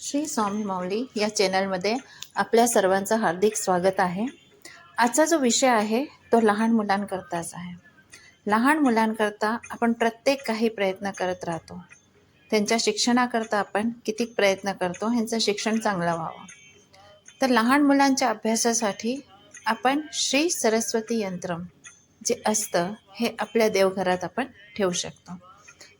श्री स्वामी माऊली या चॅनलमध्ये आपल्या सर्वांचं हार्दिक स्वागत आहे. आजचा जो विषय आहे तो लहान मुलांकरताच आहे. लहान मुलांकरता आपण प्रत्येक काही प्रयत्न करत राहतो. त्यांच्या शिक्षणाकरता आपण किती प्रयत्न करतो ह्यांचं शिक्षण चांगलं व्हावं. तर लहान मुलांच्या अभ्यासासाठी आपण श्री सरस्वती यंत्रम जे असतं हे आपल्या देवघरात आपण ठेवू शकतो.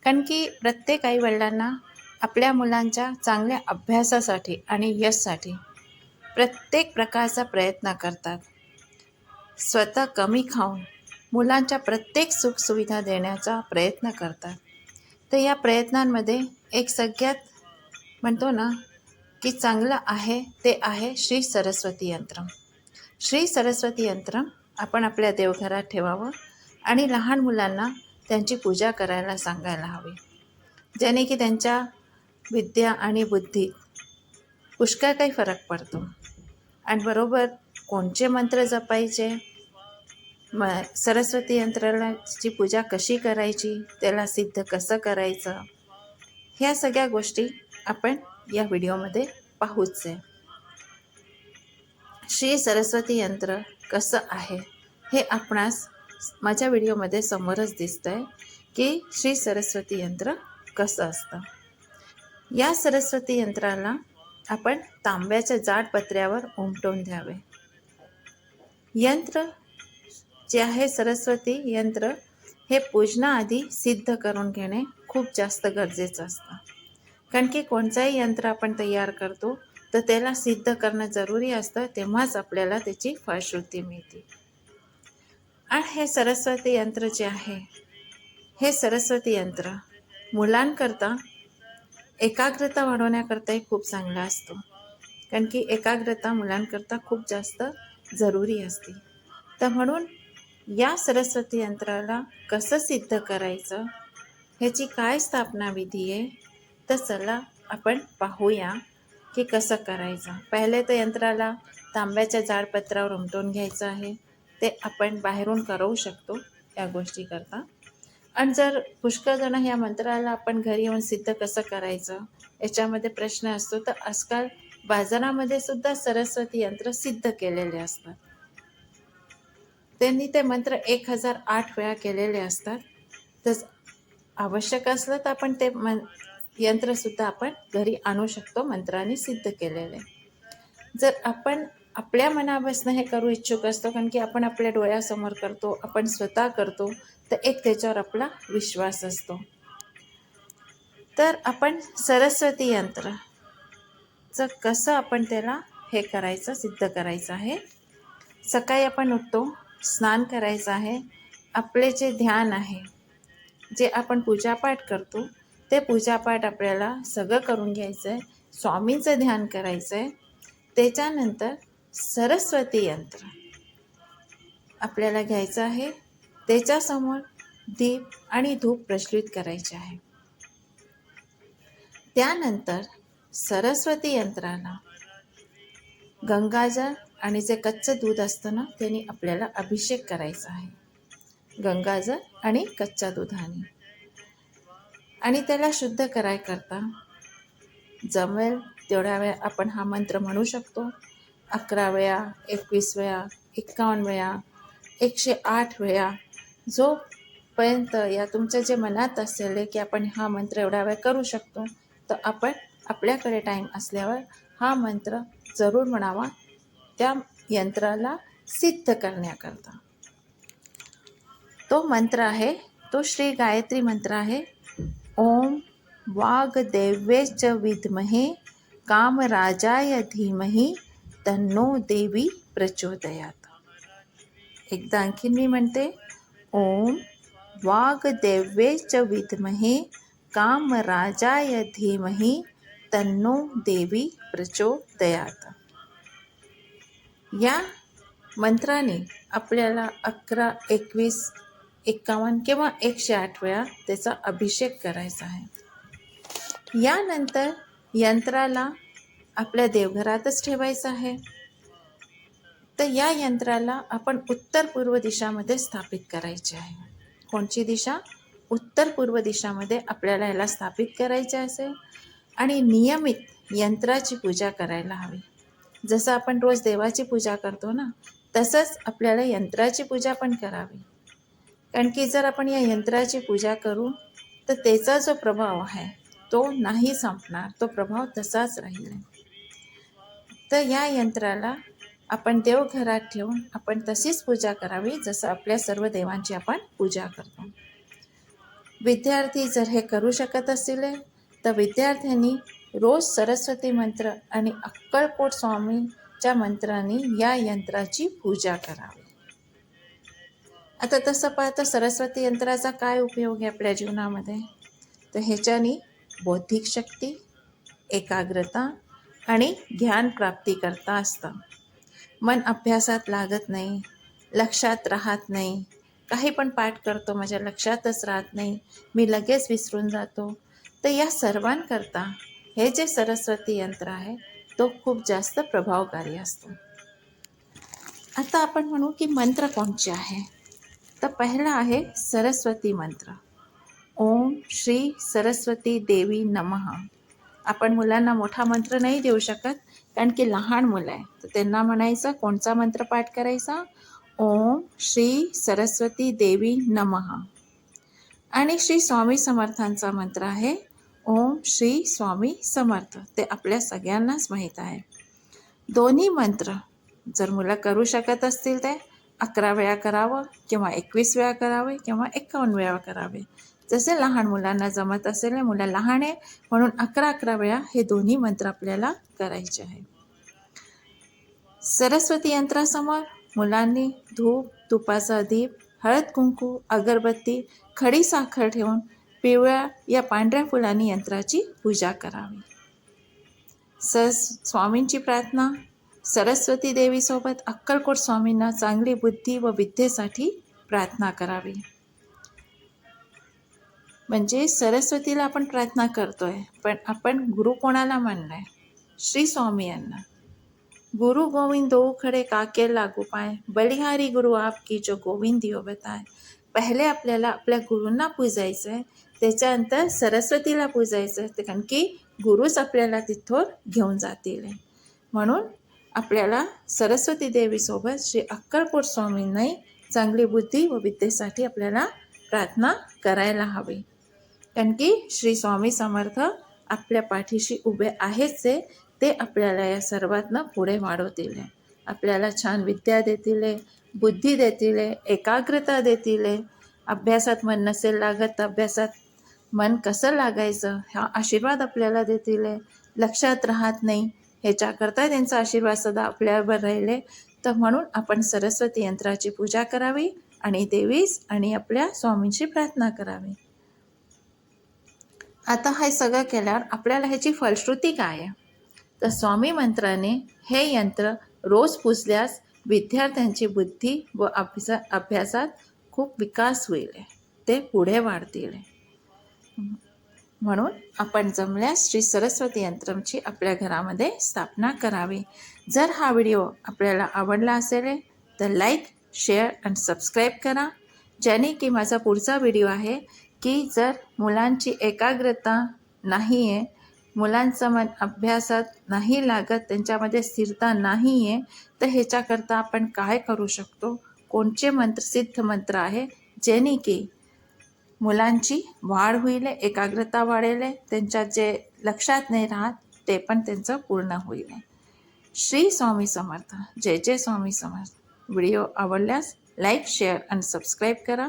कारण की प्रत्येक आईवडिलांना आपल्या मुलांच्या चांगल्या अभ्यासासाठी आणि यशसाठी प्रत्येक प्रकारचा प्रयत्न करतात. स्वतः कमी खाऊन मुलांच्या प्रत्येक सुखसुविधा देण्याचा प्रयत्न करतात. तर या प्रयत्नांमध्ये एक सगळ्यात म्हणतो ना की चांगलं आहे ते आहे श्री सरस्वती यंत्रम श्री सरस्वती यंत्रम आपण आपल्या देवघरात ठेवावं आणि लहान मुलांना त्यांची पूजा करायला सांगायला हवी. ज्याने की त्यांच्या विद्या आणि बुद्धी पुष्कळ काही फरक पडतो. आणि बरोबर कोणचे मंत्र जपायचे? म सरस्वती यंत्रणाची पूजा कशी करायची? त्याला सिद्ध कसं करायचं? ह्या सगळ्या गोष्टी आपण या व्हिडिओमध्ये पाहूच. आहे श्री सरस्वती यंत्र कसं आहे? हे आपणास माझ्या व्हिडिओमध्ये समोरच दिसतं आहे की श्री सरस्वती यंत्र कसं असतं. या सरस्वती यंत्राला आपण तांब्याच्या जाड पत्र्यावर उमटवून द्यावे. यंत्र जे आहे सरस्वती यंत्र हे पूजनाआधी सिद्ध करून घेणे खूप जास्त गरजेचं असतं. कारण की कोणताही यंत्र आपण तयार करतो तर त्याला सिद्ध करणं जरुरी असतं तेव्हाच आपल्याला त्याची फळश्रुती मिळते. आणि हे सरस्वती यंत्र जे आहे हे सरस्वती यंत्र मुलांकरता एकाग्रता वाढवण्याकरताही खूप चांगला असतो. कारण की एकाग्रता मुलांकरता खूप जास्त जरुरी असते. तर म्हणून या सरस्वती यंत्राला कसं सिद्ध करायचं ह्याची काय स्थापना विधी आहे तर चला आपण पाहूया की कसं करायचं. पहिले तर यंत्राला तांब्याच्या जाडपत्रावर उमटून घ्यायचं आहे. ते आपण बाहेरून करवू शकतो या गोष्टीकरता. आणि जर पुष्कळ जण ह्या मंत्राला आपण घरी येऊन सिद्ध कसं करायचं? याच्यामध्ये प्रश्न असतो. तर आजकाल बाजारामध्ये सुद्धा सरस्वती यंत्र सिद्ध केलेले असतात. त्यांनी ते मंत्र एक हजार आठ वेळा केलेले असतात. तर आवश्यक असलं तर आपण ते मन यंत्रसुद्धा आपण घरी आणू शकतो मंत्राने सिद्ध केलेले. जर आपण आपल्या मनापासून हे करू इच्छुक असतो कारण की आपण आपल्या डोळ्यासमोर करतो आपण स्वतः करतो तर एक त्याच्यावर आपला विश्वास असतो. तर आपण सरस्वती यंत्रचं कसं आपण त्याला हे करायचं सिद्ध करायचं आहे. सकाळी आपण उठतो स्नान करायचं आहे. आपले जे ध्यान आहे जे आपण पूजापाठ करतो ते पूजापाठ आपल्याला सगळं करून घ्यायचं आहे स्वामींचं ध्यान करायचं आहे त्याच्यानंतर सरस्वती यंत्र. आपल्याला घ्यायचं आहे. त्याच्यासमोर दीप आणि धूप प्रज्वलित करायचे आहे. त्यानंतर सरस्वती यंत्राला गंगाजल आणि जे कच्चं दूध असतं ना त्याने आपल्याला अभिषेक करायचा आहे. गंगाजल आणि कच्च्या दुधाने. आणि त्याला शुद्ध कराय करता जमेल तेवढ्या वेळ आपण हा मंत्र म्हणू शकतो. अकरा वेळा एकवीस वेळा एक्कावन्न वेळा एकशे आठ वेळा. जोपर्यंत या तुमच्या जे मनात असेल की आपण हा मंत्र एवढा वेळ करू शकतो तर आपण आपल्याकडे टाईम असल्यावर हा मंत्र जरूर म्हणावा. त्या यंत्राला सिद्ध करण्याकरता. तो मंत्र आहे तो श्री गायत्री मंत्र आहे. ओम वाग्देव्ये च विद्महे कामराजाय धीमही. तन्नो देवी प्रचोदयात. एकदा आणखीन मी म्हणते ओम वाग्देव्ये च विद्महे कामराजाय धीमहि तन्नो देवी प्रचोदयात. या मंत्राने आपल्याला अकरा एकवीस एक्कावन्न किंवा एकशे आठ वेळा त्याचा अभिषेक करायचा आहे. यानंतर यंत्राला आपल्या देवघरातच ठेवायचं आहे. तर या यंत्राला आपण उत्तर पूर्व दिशामध्ये स्थापित करायचे आहे. कोणची दिशा? उत्तर पूर्व दिशामध्ये आपल्याला याला स्थापित करायचे असेल आणि नियमित यंत्राची पूजा करायला हवी. जसं आपण रोज देवाची पूजा करतो ना तसंच आपल्याला यंत्राची पूजा पण करावी. कारण की जर आपण या यंत्राची पूजा करू तर त्याचा जो प्रभाव आहे तो नाही संपणार. तो प्रभाव तसाच राहील. तर या यंत्राला आपण देवघरात ठेवून आपण तशीच पूजा करावी जसं आपल्या सर्व देवांची आपण पूजा करतो. विद्यार्थी जर हे करू शकत असतील तर विद्यार्थ्यांनी रोज सरस्वती मंत्र आणि अक्कलकोट स्वामीच्या मंत्रांनी या यंत्राची पूजा करावी. आता तसं पाहतं सरस्वती यंत्राचा काय उपयोग आहे आपल्या जीवनामध्ये? तर ह्याच्यानी बौद्धिक शक्ती एकाग्रता आणि ज्ञान प्राप्ती करता असतं. मन अभ्यासात लागत नाही लक्षात राहत नाही. काही पण पाठ करतो माझ्या लक्षातच राहत नाही. मी लगेच विसरून जातो. तर या सर्वांकरता हे जे सरस्वती यंत्र आहे तो खूप जास्त प्रभावकारी असतो. आता आपण म्हणू की मंत्र कोणचे आहे? तर पहिला आहे सरस्वती मंत्र. ओम श्री सरस्वती देवी नमः. आपण मुलांना मोठा मंत्र नाही देऊ शकत कारण की लहान मुलं आहे. तर त्यांना म्हणायचं कोणचा मंत्र पाठ करायचा? ओम श्री सरस्वती देवी नमः. आणि श्री स्वामी समर्थांचा मंत्र आहे ओम श्री स्वामी समर्थ. ते आपल्या सगळ्यांनाच माहीत आहे. दोन्ही मंत्र जर मुलं करू शकत असतील ते अकरा वेळा करावं किंवा एकवीस वेळा करावे किंवा एकावन्न वेळा करावे. जसे लहान मुलांना जमत असेल मुलं लहान आहे म्हणून अकरा अकरा वेळा हे दोन्ही मंत्र आपल्याला करायचे आहे सरस्वती यंत्रासमोर मुलांनी धूप तुपाचा दीप हळद कुंकू अगरबत्ती खडी साखर ठेवून पिवळ्या या पांढऱ्या फुलांनी यंत्राची पूजा करावी. स स्वामींची प्रार्थना सरस्वती देवीसोबत अक्कलकोट स्वामींना चांगली बुद्धी व विद्येसाठी प्रार्थना करावी. म्हणजे सरस्वतीला आपण प्रार्थना करतो आहे पण आपण गुरु कोणाला मानलाय श्री स्वामी यांना. गुरु गोविंद दो खडे काके लागू पाय? बलिहारी गुरु आपकी जो गोविंद दियो बताय. पहिले आपल्याला आपल्या गुरूंना पूजायचं आहे त्याच्यानंतर सरस्वतीला पूजायचं आहे कारण की गुरुच आपल्याला तिथून घेऊन जातील. म्हणून आपल्याला सरस्वती देवीसोबत श्री अक्कलकोट स्वामींनाही चांगली बुद्धी व विद्येसाठी आपल्याला प्रार्थना करायला हवी. कारण की श्री स्वामी समर्थ आपल्या पाठीशी उभे आहेच ते ते आपल्याला या सर्वातनं पुढे वाढवतील. आपल्याला छान विद्या देतील बुद्धी देतील एकाग्रता देतील. अभ्यासात मन नसेल लागत तर अभ्यासात मन कसं लागायचं हा आशीर्वाद आपल्याला देतील. लक्षात राहत नाही ह्याच्याकरता त्यांचा आशीर्वाद सदा आपल्यावर राहिले. तर म्हणून आपण सरस्वती यंत्राची पूजा करावी आणि देवीस आणि आपल्या स्वामींची प्रार्थना करावी. आता हे सगळं केल्यावर आपल्याला ह्याची फलश्रुती काय आहे? तर स्वामी मंत्राने हे यंत्र रोज पुजल्यास विद्यार्थ्यांची बुद्धी व अभ्यासा अभ्यासात खूप विकास होईल. ते पुढे वाढतील. म्हणून आपण जमल्यास श्री सरस्वती यंत्रमची आपल्या घरामध्ये स्थापना करावी. जर हा व्हिडिओ आपल्याला आवडला असेल तर लाईक शेअर आणि सबस्क्राईब करा. ज्याने की माझा पुढचा व्हिडिओ आहे की जर मुलांची एकाग्रता नाही आहे मुलांचं मन अभ्यासात नाही लागत त्यांच्यामध्ये स्थिरता नाही आहे तर ह्याच्याकरता आपण काय करू शकतो? कोणचे मंत्र सिद्ध मंत्र आहे? जेणे की मुलांची वाढ होईल एकाग्रता वाढेल त्यांच्या जे लक्षात नाही राहत ते पण त्यांचं पूर्ण होईल. श्री स्वामी समर्थ. जय जय स्वामी समर्थ. व्हिडिओ आवडल्यास लाईक शेअर आणि सबस्क्राईब करा.